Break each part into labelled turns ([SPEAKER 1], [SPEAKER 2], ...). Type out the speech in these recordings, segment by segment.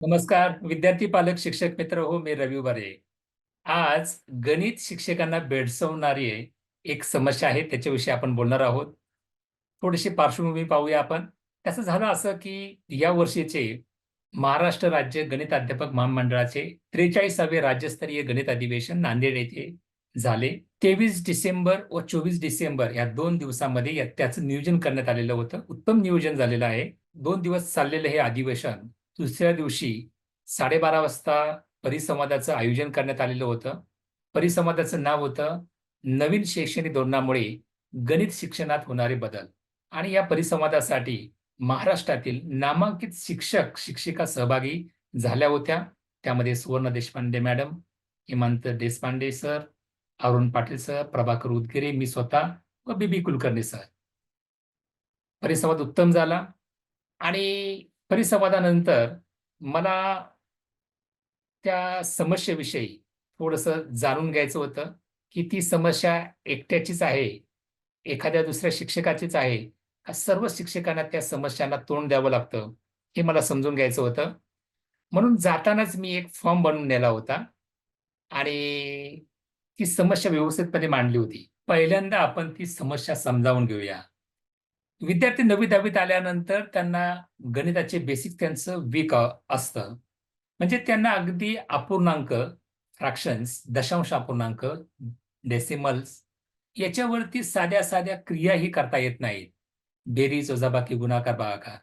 [SPEAKER 1] नमस्कार विद्यार्थी पालक शिक्षक मित्र हो मी रवी बारे आज गणित शिक्षकांना भेडसवणारी एक समस्या आहे त्याच्याविषयी आपण बोलणार आहोत. थोडीशी पार्श्वभूमी पाहूया आपण. त्याचं झालं असं की या वर्षीचे महाराष्ट्र राज्य गणित अध्यापक महामंडळाचे त्रेचाळीसावे राज्यस्तरीय गणित अधिवेशन नांदेड येथे झाले. तेवीस डिसेंबर व चोवीस डिसेंबर या दोन दिवसामध्ये त्याचं नियोजन करण्यात आलेलं होतं. उत्तम नियोजन झालेलं आहे. दोन दिवस चाललेलं हे अधिवेशन. दुसऱ्या दिवशी साडेबारा वाजता परिसंवादाचं आयोजन करण्यात आलेलं होतं. परिसंवादाचं नाव होतं नवीन शैक्षणिक धोरणामुळे गणित शिक्षणात होणारे बदल. आणि या परिसंवादासाठी महाराष्ट्रातील नामांकित शिक्षक शिक्षिका सहभागी झाल्या होत्या. त्यामध्ये Suvarna Deshpande madam Hemant Deshpande sir Arun Patil sir Prabhakar Udgire मी स्वतः व बीबी कुलकर्णी सर. परिसंवाद उत्तम झाला. आणि परिसंवादानंतर मला त्या समस्येविषयी थोडंसं जाणून घ्यायचं होतं की ती समस्या एकट्याचीच आहे एखाद्या दुसऱ्या शिक्षकाचीच आहे का सर्व शिक्षकांना त्या समस्यांना तोंड द्यावं लागतं हे मला समजून घ्यायचं होतं. म्हणून जातानाच मी एक फॉर्म बनवून नेला होता आणि ती समस्या व्यवस्थितपणे मांडली होती. पहिल्यांदा आपण ती समस्या समजावून घेऊया. विद्यार्थी नवी दहावीत आल्यानंतर त्यांना गणिताचे बेसिक त्यांचं वीक असतं. म्हणजे त्यांना अगदी अपूर्णांक फ्रॅक्शन्स दशांश अपूर्णांक डेसिमल्स याच्यावरती साध्या साध्या क्रियाही करता येत नाहीत. बेरीज वजाबाकी गुणाकार भागाकार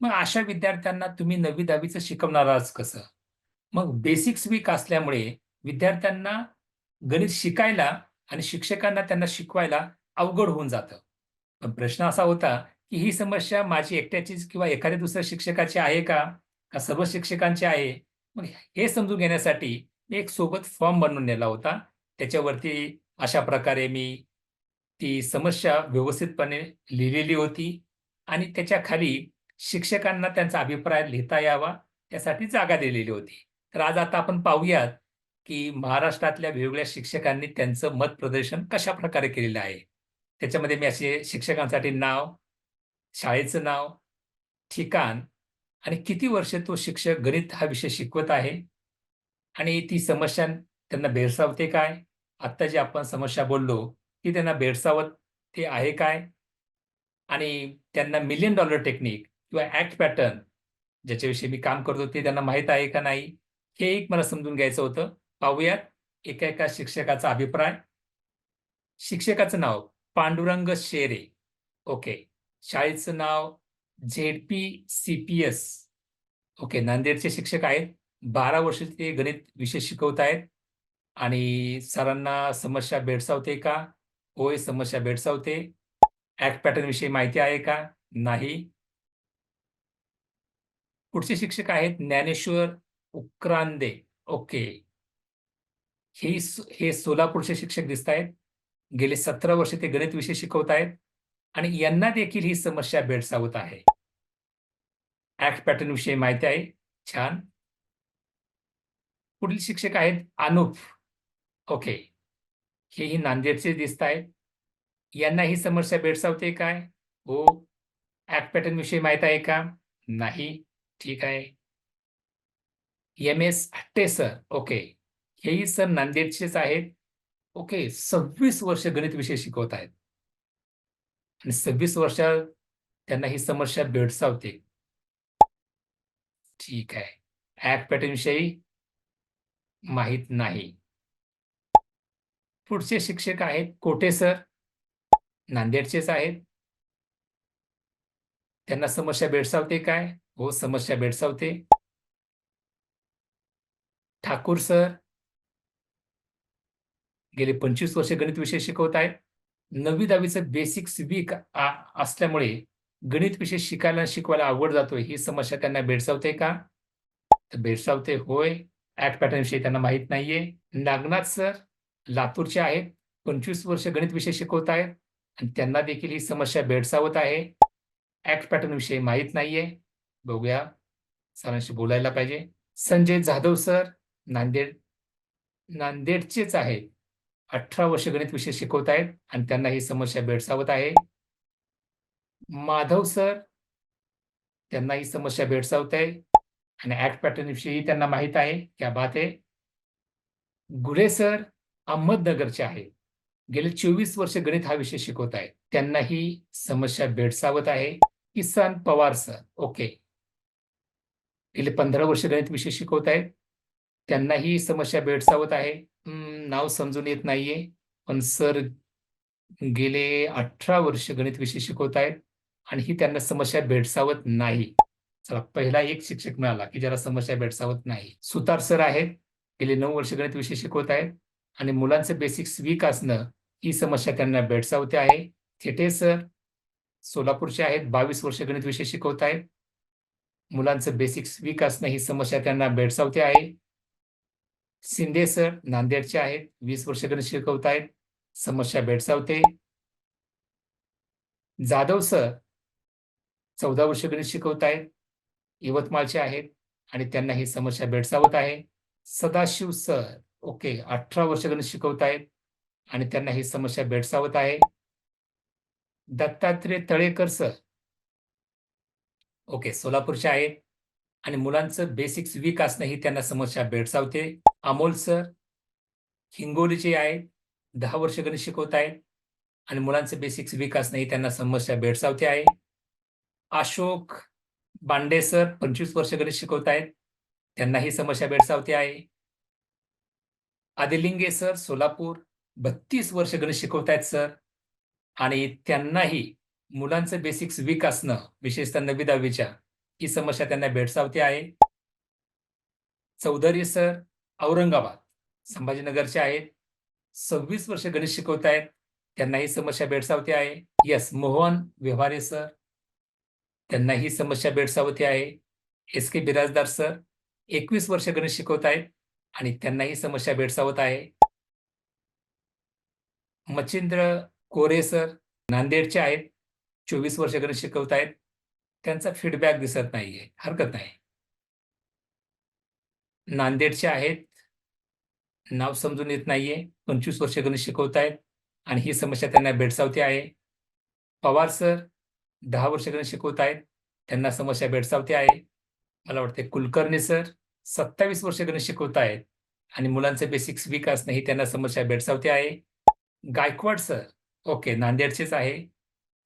[SPEAKER 1] मग अशा विद्यार्थ्यांना तुम्ही नवी दहावीचं शिकवणारच कसं? मग बेसिक्स वीक असल्यामुळे विद्यार्थ्यांना गणित शिकायला आणि शिक्षकांना त्यांना शिकवायला अवघड होऊन जातं. प्रश्न असा होता की ही समस्या माझी एकट्याचीच किंवा एखाद्या दुसऱ्या शिक्षकाची आहे का? का सर्व शिक्षकांची आहे? मग हे समजून घेण्यासाठी मी एक सोबत फॉर्म बनवून नेला होता. त्याच्यावरती अशा प्रकारे मी ती समस्या व्यवस्थितपणे लिहिलेली होती आणि त्याच्याखाली शिक्षकांना त्यांचा अभिप्राय लिहिता यावा त्यासाठी जागा दिलेली होती. तर आज आता आपण पाहूयात की महाराष्ट्रातल्या वेगवेगळ्या शिक्षकांनी त्यांचं मत प्रदर्शन कशा प्रकारे केलेलं आहे? त्याच्यामध्ये मी असे शिक्षकांसाठी नाव शाळेचं नाव ठिकाण आणि किती वर्ष तो शिक्षक गणित हा विषय शिकवत आहे आणि ती समस्या त्यांना भेडसावते काय? आत्ता जी आपण समस्या बोललो ती त्यांना भेडसावत ते आहे काय? आणि त्यांना मिलियन डॉलर टेक्निक किंवा ऍक्ट पॅटर्न ज्याच्याविषयी मी काम करतो ते त्यांना माहीत आहे का नाही? हे एक मला समजून घ्यायचं होतं. पाहूयात एका एका शिक्षकाचा अभिप्राय. शिक्षकाचं नाव. पांडुरंग शेरे. ओके शाळेचं नाव Z P C P S okay नांदेडचे शिक्षक आहेत. बारा वर्ष ते गणित विषय शिकवत आहेत. आणि सरांना समस्या भेडसावते का? होय समस्या भेडसावते. ऍक्ट पॅटर्न विषयी माहिती आहे का? नाही. पुढचे शिक्षक आहेत ज्ञानेश्वर उक्रांदे. ओके हे हे सोलापूरचे शिक्षक दिसत आहेत गेले सतरा वर्ष ते गणित विषय शिकवत आहेत आणि यांना देखील ही समस्या भेडसावत आहे. ऍक्ट पॅटर्न विषयी माहिती आहे. छान. पुढील शिक्षक आहेत अनुप. ओके हेही नांदेडचे दिसत आहेत. यांना ही समस्या भेडसावते काय? हो. ऍक्ट पॅटर्न विषयी माहीत आहे का? नाही. ठीक आहे. M S Hatte sir okay हेही सर नांदेडचेच आहेत. ओके सव्वीस वर्ष गणित विषय शिकवत आहेत. आणि सव्वीस वर्षात त्यांना ही समस्या भेडसावते. ठीक आहे. ऍप पॅटर्न विषयी माहीत नाही. पुढचे शिक्षक आहेत कोठे सर? नांदेडचेच आहेत. त्यांना समस्या भेडसावते काय? हो समस्या भेडसावते. ठाकूर सर? गेले पंचवीस वर्ष गणित विषय शिकवत आहेत नववी दहावीचं बेसिक्स वीक असल्यामुळे गणित विषय शिकायला शिकवायला अवघड जातोय ही समस्या त्यांना भेडसावते का? तर भेडसावते होय. ऍक्ट पॅटर्न विषयी त्यांना माहीत नाहीये. नागनाथ सर लातूरचे आहेत. पंचवीस वर्ष गणित विषय शिकवत आहेत. आणि त्यांना देखील ही समस्या भेडसावत आहे. ऍक्ट पॅटर्न विषयी माहीत नाहीये. बघूया. सरांशी बोलायला पाहिजे. संजय जाधव सर नांदेड नांदेडचेच आहेत. अठरा वर्ष गणित विषय शिकवत आहेत आणि त्यांना ही समस्या भेडसावत आहे. माधव सर त्यांना ही समस्या भेडसावत आहे आणि ऍक्ट पॅटर्न विषयी त्यांना माहीत आहे क्या बात आहे गुढे सर अहमदनगरचे आहे. गेले चोवीस वर्ष गणित हा विषय शिकवत आहेत. त्यांना ही समस्या भेडसावत आहे. किसन पवार सर ओके गेले पंधरा वर्ष गणित विषय शिकवत आहेत. त्यांना ही समस्या भेडसावत आहे. हम्म, नाव समजून येत नाहीये. पण सर गेले अठरा वर्ष गणित विषय शिकवत आहेत आणि ही त्यांना समस्या भेडसावत नाही. चला पहिला एक शिक्षक मिळाला की ज्याला समस्या भेडसावत नाही. सुतार सर आहेत गेले नऊ वर्ष गणित विषय शिकवत आहेत आणि मुलांचं बेसिक्स वीक असणं ही समस्या त्यांना भेडसावते आहे. थेटे सर सोलापूरचे आहेत बावीस वर्ष गणित विषय शिकवत आहेत. मुलांचं बेसिक्स वीक असणं ही समस्या त्यांना भेडसावते आहे. शिंदे सर नांदेडचे आहेत वीस वर्षाकडे शिकवत आहेत समस्या भेडसावते. जाधव सर चौदा वर्षाकडे शिकवत आहेत यवतमाळचे आहेत आणि त्यांना ही समस्या भेडसावत आहे. सदाशिव सर ओके अठरा वर्षाकडे शिकवत आहेत आणि त्यांना ही समस्या भेडसावत आहे. दत्तात्रय तळेकर सर ओके सोलापूरचे आहेत आणि मुलांचं बेसिक्स वीक असणं ही त्यांना समस्या भेडसावते. अमोल सर हिंगोलीचे आहेत दहा वर्ष गणित शिकवत आहेत आणि मुलांचं बेसिक्स विकास नाही ही त्यांना समस्या भेडसावते आहे. अशोक बांडे सर पंचवीस वर्ष गणित शिकवत आहेत त्यांनाही समस्या भेडसावते आहे. आदिलिंगे सर सोलापूर बत्तीस वर्ष गणित शिकवत आहेत सर. आणि त्यांनाही मुलांचं बेसिक्स वीक असणं विशेषतः नवी दहावीच्या ही समस्या त्यांना भेडसावते आहे. चौधरी सर औरंगाबाद. संभाजीनगरचे आहेत. सव्वीस वर्ष गणित शिकवत आहेत. त्यांना ही समस्या भेडसावती आहे. यस मोहन व्यवहारे सर त्यांना ही समस्या भेडसावती आहे. एस के बिराजदार सर एकवीस वर्ष गणित शिकवत आहेत आणि त्यांना ही समस्या भेडसावत आहे. मच्छिंद्र कोरे सर नांदेडचे आहेत. चोवीस वर्ष गणित शिकवत आहेत. त्यांचा फीडबॅक दिसत नाहीये. हरकत नाही. नांदेडचे आहेत. नाव समजून येत नाहीये. पंचवीस वर्ष गणित शिकवत आहेत आणि ही समस्या त्यांना भेडसावते आहे. पवार सर दहा वर्ष गणित शिकवत आहेत त्यांना समस्या भेडसावते आहे. मला वाटते कुलकर्णी सर सत्तावीस वर्ष गणित शिकवत आहेत आणि मुलांचे बेसिक्स वीक असणं ही त्यांना समस्या भेडसावते आहे. गायकवाड सर ओके नांदेडचेच आहे.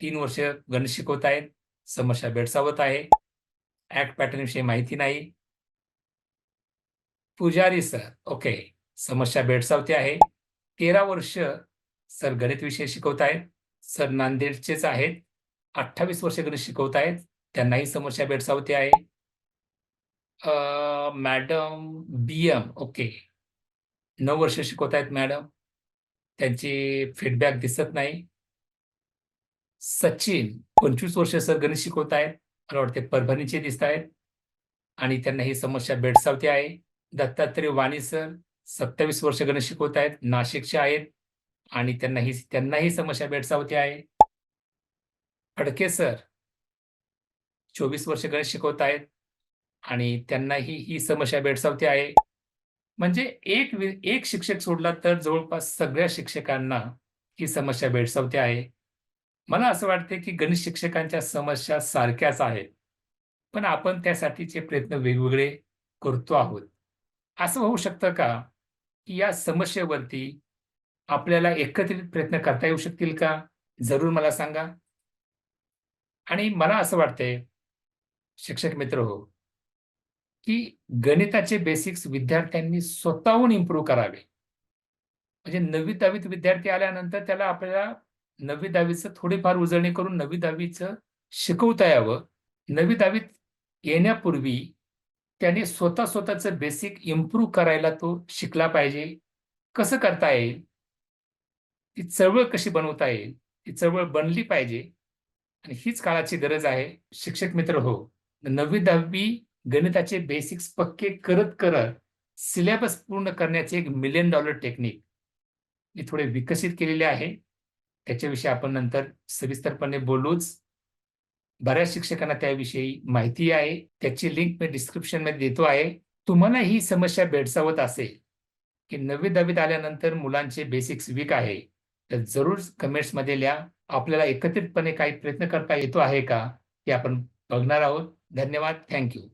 [SPEAKER 1] तीन वर्ष गणित शिकवत आहेत समस्या भेडसावत आहे. ऍक्ट पॅटर्न विषयी माहिती नाही. पुजारी सर ओके. समस्या भेडसावते आहे. तेरा वर्ष सर गणित विषय शिकवत आहेत. सर नांदेडचेच आहेत. अठ्ठावीस वर्ष गणित शिकवत आहेत. त्यांनाही समस्या भेडसावते आहे. Madam B M okay. नऊ वर्ष शिकवत आहेत मॅडम. त्यांची फीडबॅक दिसत नाही. सचिन पंचवीस वर्ष सर गणित शिकवत आहेत. मला वाटते परभणीचे दिसत आहेत. आणि त्यांना ही समस्या भेडसावते आहे. दत्तात्रय वाणी सर सत्तावीस वर्ष गणित शिकवत आहेत नाशिकचे आहेत आणि त्यांना ही त्यांनाही समस्या भेडसावते आहे. खडके सर चोवीस वर्ष गणित शिकवत आहेत आणि त्यांनाही ही समस्या भेडसावते आहे. म्हणजे एक एक शिक्षक सोडला तर जवळपास सगळ्या शिक्षकांना ही समस्या भेडसावते आहे. मला असं वाटते की गणित शिक्षकांच्या समस्या सारख्याच आहेत. पण आपण त्यासाठीचे प्रयत्न वेगवेगळे करतो आहोत. असं होऊ शकतं का? या समस्येवरती आपल्याला एकत्रित प्रयत्न करता येऊ शकतील का? जरूर मला सांगा. आणि मला असं वाटतंय शिक्षक मित्र हो की गणिताचे बेसिक्स विद्यार्थ्यांनी स्वतःहून इम्प्रूव्ह करावे. म्हणजे नववी दहावीत विद्यार्थी आल्यानंतर त्याला आपल्याला नववी दहावीचं थोडीफार उजळणी करून नववी दहावीचं शिकवता यावं. नववी दहावीत येण्यापूर्वी त्याने स्वतः स्वतःचं बेसिक इम्प्रूव्ह करायला तो शिकला पाहिजे. कसं करता येईल? ती चळवळ कशी बनवता येईल? ती चळवळ बनली पाहिजे. आणि हीच काळाची गरज आहे. शिक्षक मित्र हो नववी दहावी गणिताचे बेसिक्स पक्के करत करत सिलेबस पूर्ण करण्याचे एक मिलियन डॉलर टेक्निक मी थोडे विकसित केलेले आहे. त्याच्याविषयी आपण नंतर सविस्तरपणे बोलूच. बऱ्याच शिक्षकांना त्याविषयी माहिती आहे. त्याची लिंक मी डिस्क्रिप्शनमध्ये देतो आहे. तुम्हाला ही समस्या भेडसावत असेल की नववी दहावीत आल्यानंतर मुलांचे बेसिक्स वीक आहे तर जरूर कमेंट्समध्ये लिहा. आपल्याला एकत्रितपणे काही प्रयत्न करता येतो आहे का ते आपण बघणार आहोत. धन्यवाद. थँक्यू